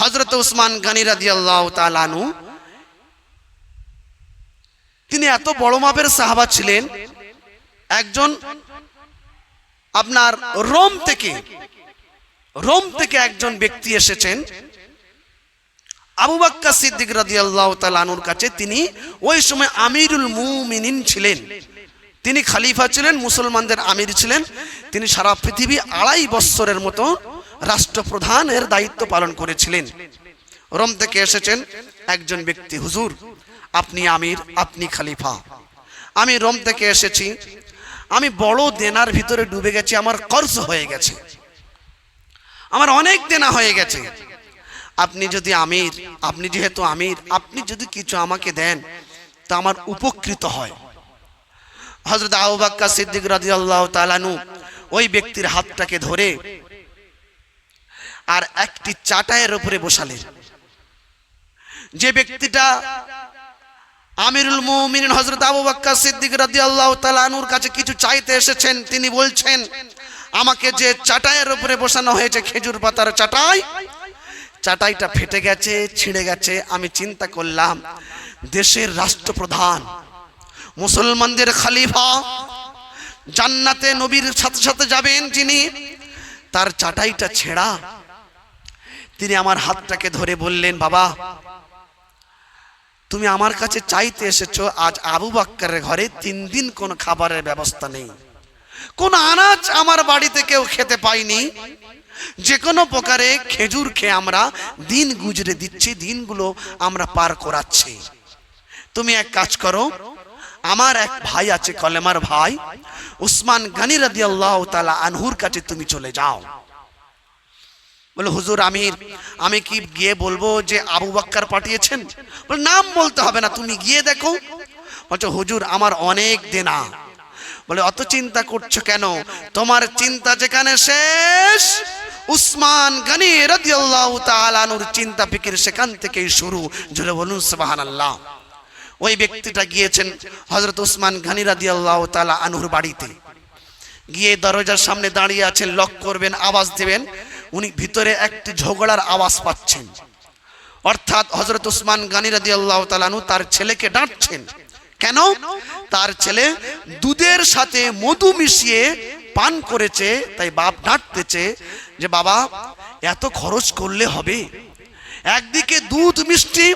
হজরত উসমান গানি রাদি আল্লাহ তালানু তিনি এত বড় মাপের সাহাবা ছিলেন, একজন আপনার রোম থেকে রোম থেকে একজন ব্যক্তি এসেছেন, আবু বাক্কা সিদ্দিক তাআলা আনুর কাছে তিনি ওই সময় আমিরুল মুমিনিন ছিলেন। তিনি খালিফা ছিলেন, মুসলমানদের আমির ছিলেন। তিনি সারা পৃথিবী আড়াই বৎসরের মতো রাষ্ট্রপ্রধানের দায়িত্ব পালন করেছিলেন। রোম থেকে এসেছেন একজন ব্যক্তি, হুজুর, আপনি আমির, আপনি খালিফা। আমি রোম থেকে এসেছি, আমি বড় দেনার ভিতরে ডুবে গেছি, আমার কর্জ হয়ে গেছে। আমার অনেক দেনা হয়ে গেছে। আপনি যদি আমির, আপনি যেহেতু আমির, আপনি যদি কিছু আমাকে দেন, তা আমার উপকৃত হয়। হজরত আউবাক্কা সিদ্দিক রাজি আল্লাহ তালানু ওই ব্যক্তির হাতটাকে ধরে আর একটি চাটায়ের উপরে বসালেন। যে ব্যক্তিটা আমিরুল মুমিনিন হজরত আবু বাক্কা সিদ্দিক রাদিয়াল্লাহু তাআলা আনুর কাছে কিছু চাইতে এসেছেন, তিনি বলছেন, আমাকে যে চাটাইয়ের উপরে বসানো হয়েছে খেজুর পাতার চাটাই, চাটাইটা ফেটে গেছে, ছিঁড়ে গেছে, আমি চিন্তা করলাম, দেশের রাষ্ট্রপ্রধান, মুসলমানদের খালিফা, জান্নাতে নবীর সাথে সাথে যাবেন যিনি, তার চাটাইটা ছেঁড়া তিনি আমার হাতটাকে ধরে বললেন, বাবা, তুমি আমার কাছে চাইতে এসেছ, আজ আবু বাক্কারের ঘরে তিন দিন কোনো খাবারের ব্যবস্থা নেই। কোন আনাজ আমার বাড়িতে কেউ খেতে পাইনি যে কোনো প্রকারে খেজুর খেয়ে আমরা দিন গুজরে দিচ্ছি, দিনগুলো আমরা পার করাচ্ছি। তুমি এক কাজ করো, আমার এক ভাই আছে কলেমার ভাই, উসমান গানি রাদি আল্লাহ তালা আনহুর কাছে তুমি চলে যাও। বলে, হুজুর আমির, আমি কি গিয়ে বলব যে আবু বাক্কার পাঠিয়েছেন? বলে, নাম বলতে হবে না, তুমি গিয়ে দেখো। বলছো, হুজুর, আমার অনেক দেনা। বলে, অত চিন্তা করছ কেন? তোমার চিন্তা যেখানে শেষ, উসমান গানি রাদিয়াল্লাহু তাআলা আনুর চিন্তা ফিকির সেখান থেকেই শুরু। জোরে বলুন, সুবহানাল্লাহ। ওই ব্যক্তিটা গিয়েছেন হযরত উসমান গানি রাদিয়াল্লাহু তাআলা আনুর বাড়িতে। গিয়ে দরজার সামনে দাঁড়িয়ে আছেন, লক করবেন, আওয়াজ দেবেন। উনি ভিতরে একটি ঝগড়ার আওয়াজ পাচ্ছেন। অর্থাৎ হজরত উসমান গানি রাদি আল্লাহ তালানু তার ছেলেকে ডাঁটছেন কেন? তার ছেলে দুধের সাথে মধু মিশিয়ে পান করেছে, তাই বাপ ডাঁটতেছে যে, বাবা, এত খরচ করলে হবে। একদিকে দুধ মিষ্টি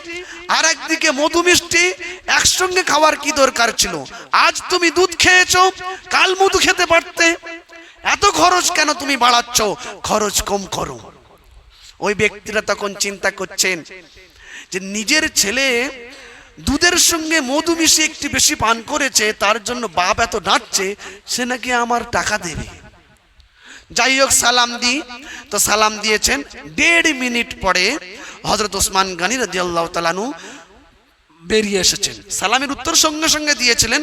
আর একদিকে মধু মিষ্টি, একসঙ্গে খাওয়ার কি দরকার ছিল? আজ তুমি দুধ খেয়েছো, কাল মধু খেতে পারতে। এত খরচ কেন তুমি বাড়াচ্ছ? খরচ কম করো। ওই ব্যক্তিরা তখন চিন্তা করছেন যে নিজের ছেলে দুধের সঙ্গে মধু মিশিয়ে একটু বেশি পান করেছে, তার জন্য বাপ এত ডাঁটছে সে নাকি আমার টাকা দেবে। যাই হোক, সালাম দি তো সালাম দিয়েছেন। দেড় মিনিট পরে হজরত ওসমান গানি রাজি আল্লাহ তালানু বেরিয়ে এসেছেন। সালামের উত্তর সঙ্গে সঙ্গে দিয়েছিলেন।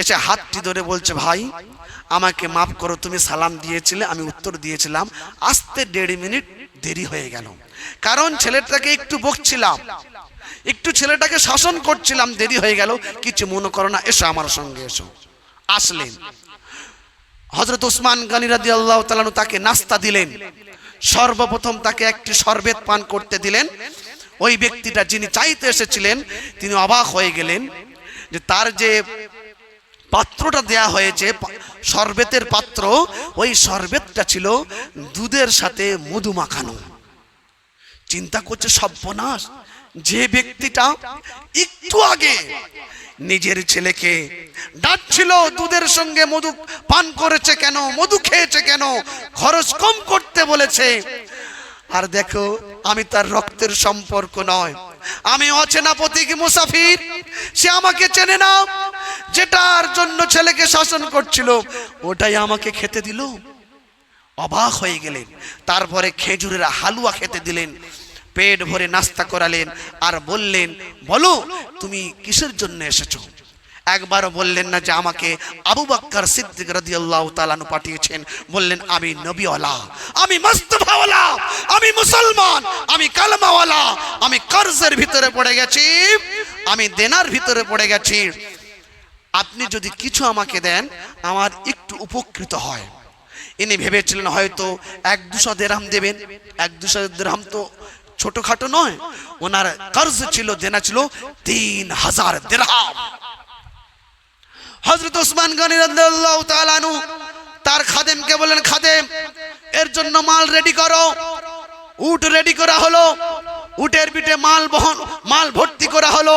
এসে হাতটি ধরে বলছে, ভাই আমাকে মাফ করো, তুমি সালাম দিয়েছিলে, আমি উত্তর দিয়েছিলাম। আসতে দেড় মিনিট দেরি হয়ে গেল। কারণ ছেলেটাকে একটু বকছিলাম। একটু ছেলেটাকে শাসন করছিলাম, দেরি হয়ে গেল। কিছু মনে করো না, এসো আমার সঙ্গে, এসো। আসলেন। হজরত উসমান গানি রাদি আল্লাহ তালানু তাকে নাস্তা দিলেন। সর্বপ্রথম তাকে একটি শরবেত পান করতে দিলেন। ওই ব্যক্তিটা যিনি চাইতে এসেছিলেন, তিনি অবাক হয়ে গেলেন যে তার যে পাত্রটা দেয়া হয়েছে শরবেতের পাত্র, ওই শরবেতটা ছিল দুধের সাথে মধু মাখানো। চিন্তা করছে সর্বনাশ, যে ব্যক্তিটা একটু আগে নিজের ছেলেকে ডাকছিল, দুধের সঙ্গে মধু পান করেছে কেন, মধু খেয়েছে কেন, খরচ কম করতে বলেছে। আর দেখো, আমি তার রক্তের সম্পর্ক নয়। আমি অচেনা পথিক মুসাফির? সে আমাকে চেনে না। যেটার জন্য ছেলেকে শাসন করছিল, ওটাই আমাকে খেতে দিল। অবাক হয়ে গেলেন। তারপরে খেজুরের হালুয়া খেতে দিলেন। পেট ভরে নাস্তা করালেন আর বললেন, বলো, তুমি কিসের জন্য এসেছ? একবারও বললেন না যে আমাকে আবু বাক্কার সিদ্দিক রাদিয়াল্লাহু তাআলাহু পাঠিয়েছেন। বললেন, আমি নবীওয়ালা, আমি মুস্তাফাওয়ালা, আমি মুসলমান, আমি কালমাওয়ালা, আমি কর্জের ভিতরে পড়ে গেছি, আমি দেনার ভিতরে পড়ে গেছি। আপনি যদি কিছু আমাকে দেন, আমার একটু উপকৃত হয়। ইনি ভেবেছিলেন হয়তো এক দুশো দেরাম দেবেন, এক দুশো দেরাম তো ছোটখাটো নয়। ওনার কর্জ ছিল, দেনা ছিল তিন হাজার দেড়হাম হজরত ওসমান গনি রাদিয়াল্লাহু তার খাদেমকে বললেন, খাদেম, এর জন্য মাল রেডি করো। উট রেডি করা হলো। উটের পিঠে মাল বহন, মাল ভর্তি করা হলো।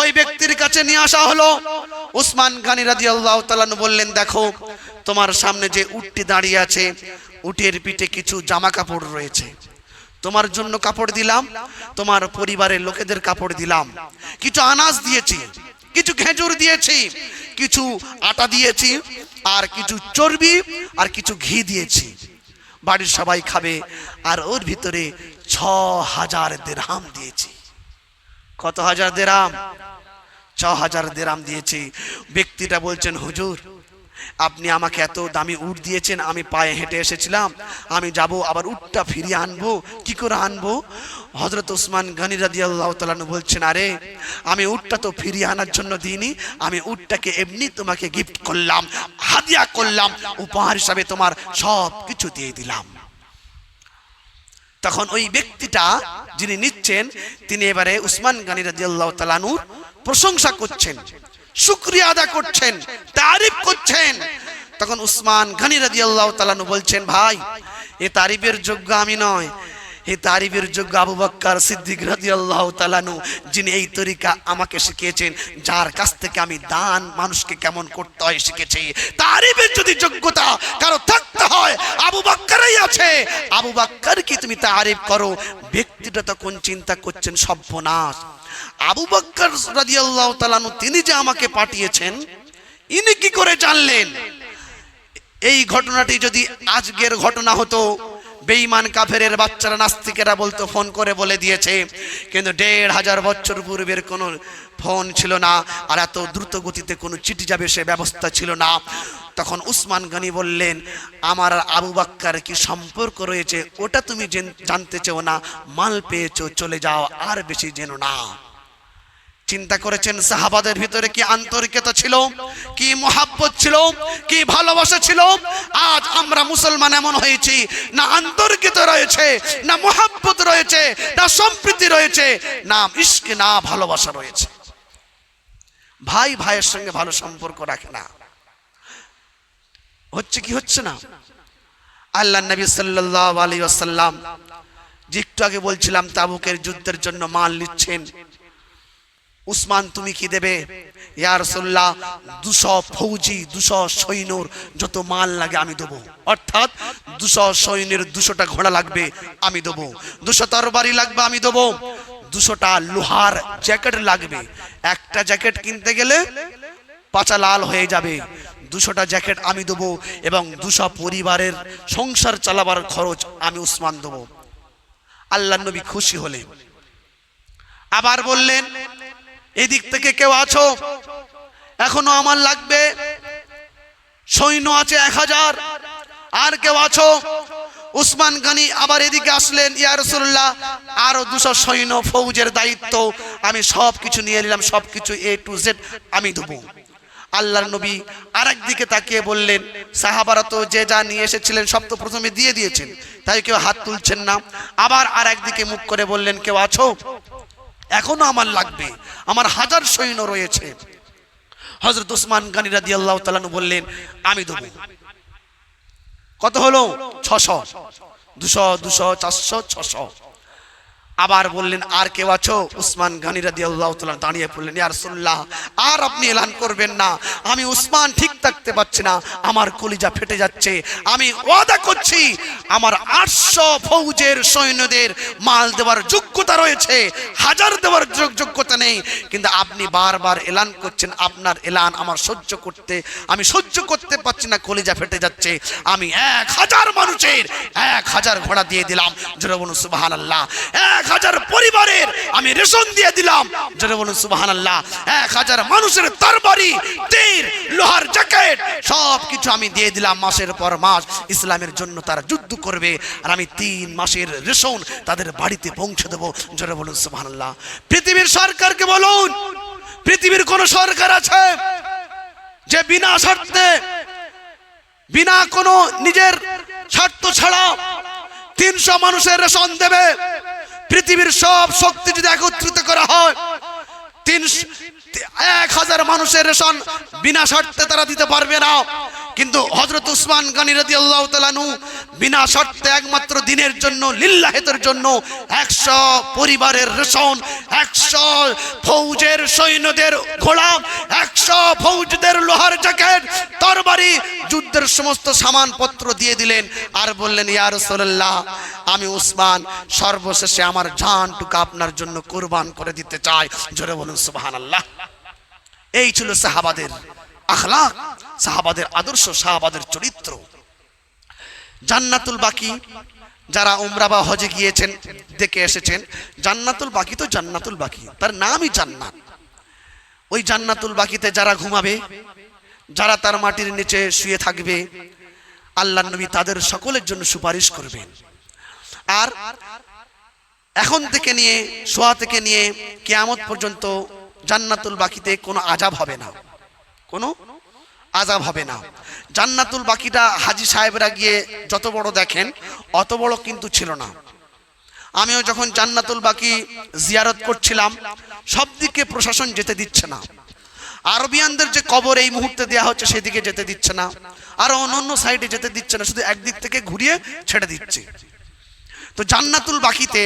ওই ব্যক্তির কাছে নিয়ে আসা হলো। উসমান গানি রাদিয়াল্লাহু তাআলা বললেন, দেখো, তোমার সামনে যে উটটি দাঁড়িয়ে আছে, উটের পিঠে কিছু জামা কাপড় রয়েছে। তোমার জন্য কাপড় দিলাম, তোমার পরিবারের লোকেদের কাপড় দিলাম। কিছু আনাজ দিয়েছি, কিছু খেজুর দিয়েছি কিছু আটা দিয়েছি, আর কিছু চর্বি, আর কিছু ঘি দিয়েছি। বাড়ির সবাই খাবে, আর ওর ভিতরে ছ হাজার দেড়হাম দিয়েছি। কত হাজার দেরাম ছ হাজার দেরাম দিয়েছি। ব্যক্তিটা বলছেন, হুজুর আপনি আমাকে এত দামি উট দিয়েছেন, আমি পায়ে হেঁটে এসেছিলাম, আমি যাব, আবার উটটা ফিরিয়ে আনব, কি করে আনব? হজরত ওসমান গানি রাদি আল্লাহ তালানু বলছেন, আরে, আমি উটটা তো ফিরিয়ে আনার জন্য দিইনি, আমি উটটাকে এমনি তোমাকে গিফট করলাম, হাদিয়া করলাম, উপহার হিসাবে তোমার সব কিছু দিয়ে দিলাম। তখন ওই ব্যক্তিটা যিনি নিচ্ছেন, তিনি এবারে উসমান গানি রাদিয়াল্লাহু তাআলানুর প্রশংসা করছেন। শুকরিয়া আদা করছেন, তারিফ করছেন। তখন উসমান ঘানি রাজি আল্লাহ বলছেন, ভাই, এ তারিফের যোগ্য আমি নয়। এ তারিফের যোগ্য আবু বক্কর সিদ্দিক রাদিয়াল্লাহু তাআলানু, যিনি এই তরিকা আমাকে শিখিয়েছেন, যার কাছ থেকে আমি দান মানুষকে কেমন করতে হয় শিখেছি। তারিফের যদি যোগ্যতা কারও থাকতে হয়, আবু বাক্কারই আছে। আবু বাক্কার কি তুমি তারিফ করো? ব্যক্তিটা তখন চিন্তা করছেন, সর্বনাশ। আবু বাক্কার রাদিয়াল্লাহু তাআলানু, তিনি যে আমাকে পাঠিয়েছেন, ইনি কি করে জানলেন? এই ঘটনাটি যদি আজকের ঘটনা হতো বেঈমান কাফেরের বাচ্চারা নাস্তিকেরা বলতো, ফোন করে বলে দিয়েছে। কিন্তু দেড় হাজার বছর পূর্বের কোনো ফোন ছিল না, আর এত দ্রুত গতিতে কোনো চিঠি যাবে সে ব্যবস্থা ছিল না। তখন উসমান গনি বললেন, আমার আবু বাক্কার কি সম্পর্ক রয়েছে? ওটা তুমি জেন- জানতে চেও না, মাল পেয়েছ, চলে যাও, আর বেশি জেনো না। চিন্তা করেছেন সাহাবাদের ভিতরে কি আন্তরিকতা ছিল? কি মোহাব্বত ছিল? কি ভালোবাসা ছিল? আজ আমরা মুসলমান এমন হয়েছি, না আন্তরিকতা রয়েছে, না মোহাব্বত রয়েছে, না সম্প্রীতি রয়েছে, না ইস্কে না ভালোবাসা রয়েছে। ভাই ভাইয়ের সঙ্গে ভালো সম্পর্ক রাখে না। হচ্ছে কি হচ্ছে না? আল্লাহ নবী সাল্লাল্লাহু আলাইহি ওয়াসাল্লাম যে একটু আগে বলছিলাম, তাবুকের যুদ্ধের জন্য মাল নিচ্ছেন। উসমান, তুমি কি দেবে? ইয়ার সোল্লাহ দুশো ফৌজি, দুশো সৈন্যর যত মাল লাগে আমি দেবো। অর্থাৎ দুশো সৈন্যের দুশোটা ঘোড়া লাগবে আমি দেবো। দুশো তরবারি লাগবে আমি দেবো। দুশোটা লোহার জ্যাকেট লাগবে। একটা জ্যাকেট কিনতে গেলে পাচা লাল হয়ে যাবে। দুশোটা জ্যাকেট আমি দেবো এবং দুশো পরিবারের সংসার চালাবার খরচ আমি উসমান দেবো। আল্লাহ নবী খুশি হলেন। আবার বললেন এদিক থেকে কেউ আছো? এখনও আমার লাগবে। সৈন্য আছে এক হাজার। আর কেউ আছো? উসমান গানি আবার এদিকে আসলেন ইয়ারসুল্লাহ রাসূলুল্লাহ, আরও দুশো সৈন্য ফৌজের দায়িত্ব। আমি সব কিছু নিয়ে নিলাম সব কিছু এ টু জেড আমি দেবো। আল্লাহর নবী আরেক দিকে তাকিয়ে বললেন, সাহাবারা তো যে যা নিয়ে এসেছিলেন সব তো প্রথমে দিয়ে দিয়েছেন, তাই কেউ হাত তুলছেন না। আবার আর একদিকে মুখ করে বললেন, কেউ আছো? এখনও আমার লাগবে। আমার হাজার সৈন্য রয়েছে। হজরত উসমান গানি রাদি আল্লাহ তালানু বললেন, আমি দেব। কত হলো? ছশো। দুশো দুশো, চারশো, ছশো। আবার বললেন, আর কেউ আছো? উসমান গানি রাদি আল্লাহ দাঁড়িয়ে পড়লেন ইয়ার সুল্লাহ আর আপনি এলান করবেন না। আমি উসমান ঠিক থাকতে পারছি না। আমার কলিজা ফেটে যাচ্ছে। আমি ওয়াদা করছি, আমার আটশো ফৌজের সৈন্যদের মাল দেওয়ার যোগ্যতা রয়েছে। হাজার দেওয়ার যোগ- যোগ্যতা নেই। কিন্তু আপনি বারবার এলান করছেন। আপনার এলান আমার সহ্য করতে, আমি সহ্য করতে পারছি না। কলিজা ফেটে যাচ্ছে। আমি এক হাজার মানুষের এক হাজার ঘোড়া দিয়ে দিলাম। জোরে বলুন সুবাহান আল্লাহ এক হাজার পরিবারের আমি রেশন দিয়ে দিলাম। জোরে বলুন সুবাহান আল্লাহ এক হাজার মানুষের তরবারি তীর, লোহার জ্যাকেট সব কিছু আমি দিয়ে দিলাম মাসের পর মাস। ইসলামের জন্য তারা যুদ্ধ করবে আর আমি তিন মাসের রেশন তাদের বাড়িতে পৌঁছে দেবো। জোরে বলুন সুবাহান আল্লাহ পৃথিবীর সরকারকে বলুন, পৃথিবীর কোন সরকার আছে যে বিনা শর্তে, বিনা কোনো নিজের স্বার্থ ছাড়া তিনশো মানুষের রেশন দেবে? পৃথিবীর সব শক্তি যদি একত্রিত করা হয় তিন এক হাজার মানুষের রেশন বিনা শর্তে তারা দিতে পারবে না। কিন্তু হজরত উসমান গানি রাদি আল্লাহ তালানু বিনা শর্তে একমাত্র দিনের জন্য লিল্লাহেতের জন্য একশো পরিবারের রেশন, একশো ফৌজের সৈন্যদের ঘোড়া একশো ফৌজদের লোহার জ্যাকেট, তরবারি, যুদ্ধের সমস্ত সামানপত্র দিয়ে দিলেন আর বললেন, ইয়া রাসূলুল্লাহ, আমি উসমান, সর্বশেষে আমার জানটুকু আপনার জন্য কোরবান করে দিতে চাই। জোরে বলুন, সুবহানাল্লাহ। এই ছিল সাহাবাদের আখলাক সাহাবাদের আদর্শ, সাহাবাদের চরিত্র। জান্নাতুল বাকি, যারা উমরা বা হজে গিয়েছেন, দেখে এসেছেন, জান্নাতুল বাকি তো জান্নাতুল বাকি, তার নামই জান্নাত। ওই জান্নাতুল বাকিতে যারা ঘুমাবে, যারা তার মাটির নিচে শুয়ে থাকবে, আল্লাহ নবী তাদের সকলের জন্য সুপারিশ করবেন। আর এখন থেকে নিয়ে সোয়া থেকে নিয়ে, কেয়ামত পর্যন্ত জান্নাতুল বাকিতে কোনো আজাব হবে না। কোনো আজাব হবে না। জান্নাতুল বাকিটা হাজি সাহেবরা গিয়ে যত বড় দেখেন, অত বড় কিন্তু ছিল না। আমিও যখন জান্নাতুল বাকি জিয়ারত করছিলাম, সব দিকে প্রশাসন যেতে দিচ্ছে না। আরবিয়ানদের যে কবর এই মুহূর্তে দেওয়া হচ্ছে, সেদিকে যেতে দিচ্ছে না। আর অন্য সাইডে যেতে দিচ্ছে না, শুধু একদিক থেকে ঘুরিয়ে ছেড়ে দিচ্ছে। তো জান্নাতুল বাকিতে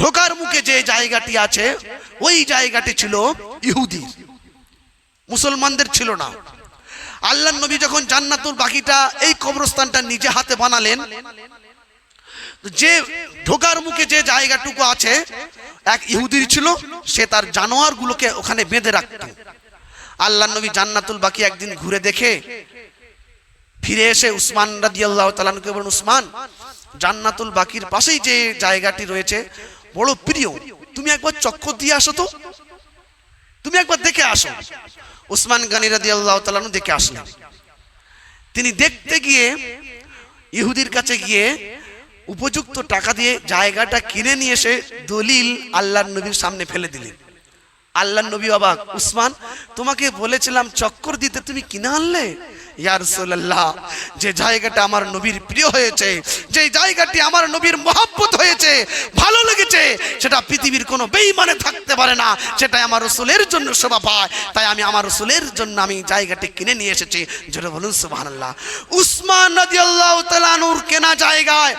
ঢোকার মুখে যে জায়গাটি আছে, ওই জায়গাটি ছিল ইহুদি মুসলমানদের ছিল না। আল্লাহ নবী যখন জান্নাতুল বাকিটা এই কবরস্থানটা নিজে হাতে বানালেন যে ঢোকার মুখে যে জায়গাটুকু আছে, এক ইহুদির ছিল, সে তার জানোয়ারগুলোকে ওখানে বেঁধে রাখত। আল্লাহ নবী জান্নাতুল বাকি একদিন ঘুরে দেখে, ফিরে এসে উসমান রাদিয়াল্লাহু তাআলাকে বলেন, উসমান, জান্নাতুল বাকির পাশেই যে জায়গাটি রয়েছে, বড় প্রিয়। তুমি একবার চক্কর দিয়ে আসো তো। তুমি একবার দেখে আসো। উসমান গানি রাজি আল্লাহ তালু দেখে আসলেন তিনি দেখতে গিয়ে, ইহুদির কাছে গিয়ে উপযুক্ত টাকা দিয়ে জায়গাটা কিনে নিয়ে এসে দলিল আল্লাহ নবীর সামনে ফেলে দিলেন। আল্লাহ নবী অবাক, উসমান, তোমাকে বলেছিলাম চক্কর দিতে তুমি কিনে আনলে? ইয়া যে জায়গাটা আমার নবীর প্রিয় হয়েছে, যে জায়গাটি আমার নবীর মহব্বত হয়েছে, ভালো লেগেছে, সেটা পৃথিবীর কোনো বেঈমানে থাকতে পারে না, সেটাই আমার রসুলের জন্য শোভা পায়। তাই আমি আমার রসুলের জন্য আমি জায়গাটি কিনে নিয়ে এসেছি। জোরে বলুন উসমান রাদিয়াল্লাহু তাআলা নূর কেনা জায়গায়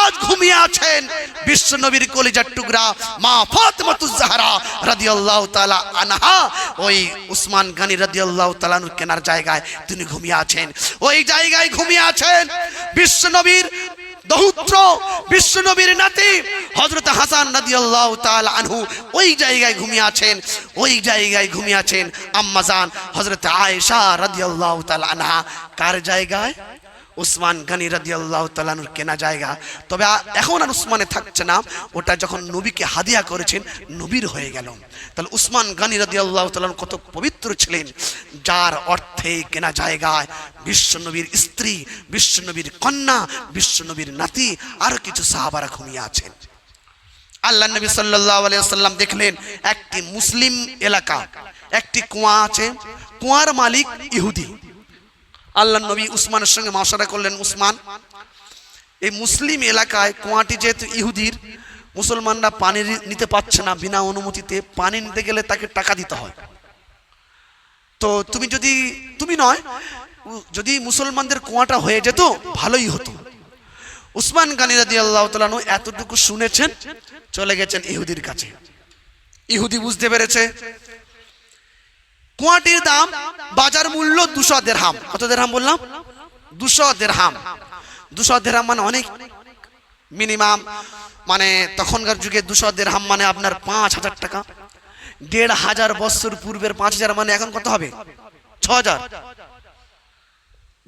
আজ ঘুমিয়ে আছেন বিশ্ব নবীর কলিজার টুকরা মা ফাতেমাতুজ জাহরা রাদিয়াল্লাহু তাআলা আনহা। ওই উসমান গানি রাদিয়াল্লাহু তাআলা নূর কেনার জায়গায় তিনি ঘুমিয়ে আছেন। ওই জায়গায় ঘুমিয়ে আছেন বিশ্ব নবীর দৌত্র বিশ্ব নবীর নাতি হজরত হাসান নদী আল্লাহ আনহু। ওই জায়গায় ঘুমিয়ে আছেন, ওই জায়গায় ঘুমিয়ে আছেন। আম্মাজান হজরত আয়েশা রদি আল্লাহ আনহা, কার জায়গায়? উসমান গানি রাদিয়াল্লাহু তাআলার কেনা জায়গা। তবে এখন আর উসমানে থাকছে না। ওটা যখন নবীকে হাদিয়া করেছেন, নবীর হয়ে গেল। তাহলে উসমান গানি রাদিয়াল্লাহু তাআলা কত পবিত্র ছিলেন। যার অর্থে কেনা জায়গায় বিশ্ব নবীর স্ত্রী, বিশ্ব নবীর কন্যা, বিশ্ব নবীর নাতি, আর কিছু সাহাবারা ঘুমিয়ে আছেন। আল্লাহ নবী সাল্লাল্লাহু আলাইহি সাল্লাম দেখলেন, একটি মুসলিম এলাকা, একটি কুয়া আছে। কুয়ার মালিক ইহুদি। আল্লাহ নবী উসমানের সঙ্গে মশারা করলেন, উসমান, এই মুসলিম এলাকায় কুয়াটি যেহেতু ইহুদির, মুসলমানরা পানি নিতে পারছে না বিনা অনুমতিতে, পানি নিতে গেলে তাকে টাকা দিতে হয়। তো তুমি যদি, তুমি নয় যদি মুসলমানদের কুয়াটা হয়ে যেত, ভালোই হতো। উসমান গানি রাদি আল্লাহ তালানু এতটুকু শুনেছেন, চলে গেছেন ইহুদির কাছে। ইহুদি বুঝতে পেরেছে কুয়াটির দাম বাজার মূল্য দুশো দেড়হাম। কত দেড়হাম বললাম? দুশো দেড়হাম। দুশো দেড়হাম মানে অনেক মিনিমাম। মানে তখনকার যুগে দুশো দেড়হাম মানে আপনার পাঁচ হাজার টাকা। দেড় হাজার বছর পূর্বের পাঁচ হাজার মানে এখন কত হবে? ছ হাজার।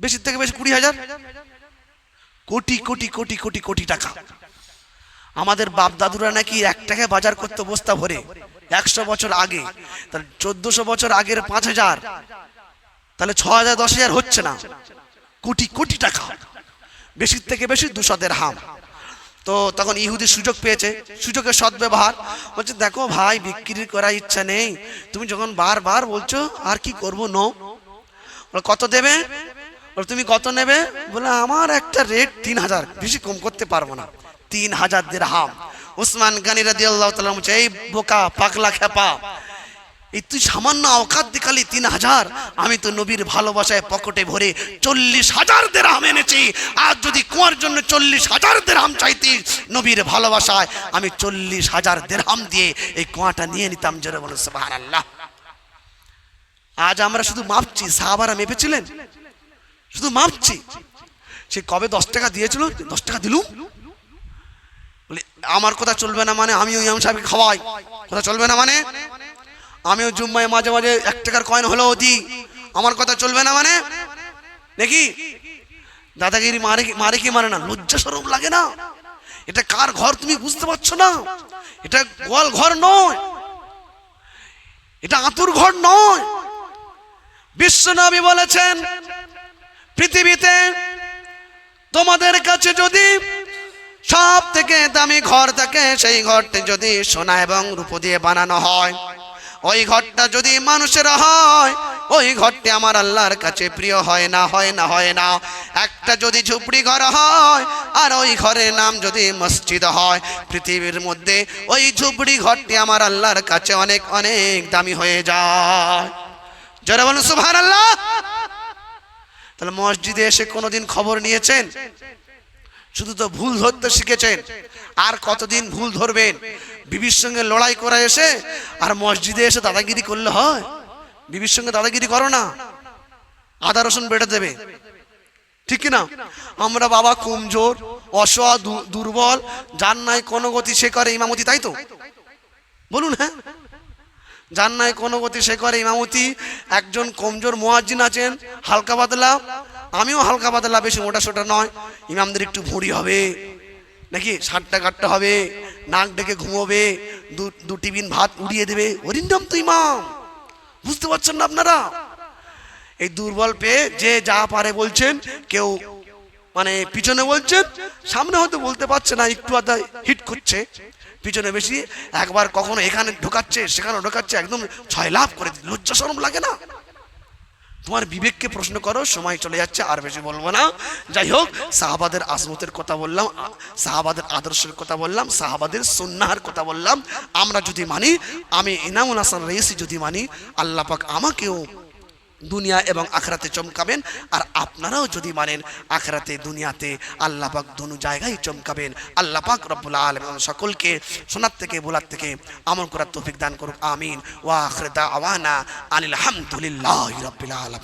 বেশি থেকে বেশি কুড়ি হাজার? কোটি কোটি কোটি কোটি কোটি টাকা। আমাদের বাপ দাদুরা নাকি এক টাকায় বাজার করতে বস্তা ভরে। একশো বছর আগে। তাহলে চোদ্দশো বছর আগের পাঁচ হাজার। তাহলে ছ হাজার, দশ হাজার হচ্ছে না। কোটি কোটি টাকা। বেশির থেকে বেশি দুশোদের হাম। তো তখন ইহুদি সুযোগ পেয়েছে। সুযোগের সদ্ব্যবহার। বলছে, দেখো ভাই, বিক্রি করার ইচ্ছা নেই। তুমি যখন বারবার বলছো, আর কি করব, নো? কত দেবে? তুমি কত নেবে? বলে, আমার একটা রেট তিন হাজার। বেশি কম করতে পারব না। তিন হাজার দেড়হাম উসমান গানি রাদি আল্লাহ তালা বলছে, এই বোকা, পাগলা খেপা এই তুই সামান্য অকাত দেখালি তিন হাজার, আমি তো নবীর ভালোবাসায় পকেটে ভরে চল্লিশ হাজার দেড়হাম এনেছি। আর যদি কুয়ার জন্য চল্লিশ হাজার দেড়হাম চাইতি নবীর ভালোবাসায়, আমি চল্লিশ হাজার দেড়হাম দিয়ে এই কুয়াটা নিয়ে নিতাম জোরে বলে সুবাহান আল্লাহ আজ আমরা শুধু মাপছি, সাহাবারা মেপেছিলেন? শুধু মাপছি। সে কবে দশ টাকা দিয়েছিল? দশ টাকা দিলুম? আমার কথা চলবে না মানে আমিও ইমাম সাহেবকে খাওয়াই। কথা চলবে না মানে? আমিও জুম্মায় মাঝে মাঝে এক টাকার কয়েন হলেও দিই। আমার কথা চলবে না মানে? দেখি দাদাগিরি মারে মারে কি মারে না? লজ্জা সরম লাগে না? এটা কার ঘর তুমি বুঝতে পারছ না? এটা গোয়াল ঘর নয়। এটা আতুর ঘর নয়। বিশ্বনবী বলেছেন, পৃথিবীতে তোমাদের কাছে যদি সব থেকে দামি ঘর থাকে, সেই ঘরটি যদি সোনা এবং রূপো দিয়ে বানানো হয়, ওই ঘরটা যদি মানুষের হয়, ওই ঘরটি আমার আল্লাহর কাছে প্রিয় হয় না হয় না হয় না। একটা যদি ঝুপড়ি ঘর হয়, আর ওই ঘরের নাম যদি মসজিদ হয়, পৃথিবীর মধ্যে ওই ঝুপড়ি ঘরটি আমার আল্লাহর কাছে অনেক অনেক দামি হয়ে যায়। যারা বলুন সুভান আল্লাহ তাহলে মসজিদে এসে কোনোদিন খবর নিয়েছেন? শুধু তো ভুল ধরতে শিখেছেন। আর কতদিন ভুল ধরবেন? বিবির সঙ্গে লড়াই করা এসে আর মসজিদে এসে দাদাগিরি করলে হয়? বিবির সঙ্গে দাদাগিরি করো না। আদা রসুন বেটে দেবে। ঠিক না আমরা বাবা কমজোর, অসহায় দুর্বল, যার নাই কোনো গতি সে করে ইমামতি, তাই তো? বলুন হ্যাঁ? যার নাই কোনো গতি সে করে ইমামতি। একজন কমজোর মোয়াজ্জিন আছেন, হালকা পাতলা আমিও হালকা পাতলা বেশি মোটা সোটা নয়। ইমামদের একটু ভুঁড়ি হবে। নাকি সাতটা কাটটা হবে। নাক ডেকে ঘুমোবে। দু দু টিফিন ভাত উড়িয়ে দেবে। নাম তো ইমাম। বুঝতে পারছেন না আপনারা? এই দুর্বল পেয়ে যে যা পারে বলছেন, কেউ মানে পিছনে বলছেন, সামনে হয়তো বলতে পারছে না, একটু আধা হিট করছে। পিছনে বেশি একবার কখনো এখানে ঢোকাচ্ছে সেখানে ঢোকাচ্ছে, একদম ছয় লাভ করে। লজ্জা শরম লাগে না? তোমার বিবেককে প্রশ্ন করো, সময় চলে যাচ্ছে, আর বেশি বলব না। যাই হোক, সাহাবাদের আজমতের কথা বললাম, সাহাবাদের আদর্শের কথা বললাম, সাহাবাদের সন্ন্যাহার কথা বললাম। আমরা যদি মানি, আমি ইনামুল হাসান রেসি যদি মানি আল্লাপাক আমাকেও দুনিয়া এবং আখরাতে চমকাবেন। আর আপনারাও যদি মানেন, আখরাতে, দুনিয়াতে আল্লাপাক দুনু জায়গায় চমকাবেন। আল্লাপাক পাক আল আলম সকলকে শোনার থেকে, বলার থেকে আমল করার তৌফিক দান করুক। আমিন। ওয়া আখরে দাওয়ানা আনিল হামদুলিল্লাহি রাব্বিল আলামিন।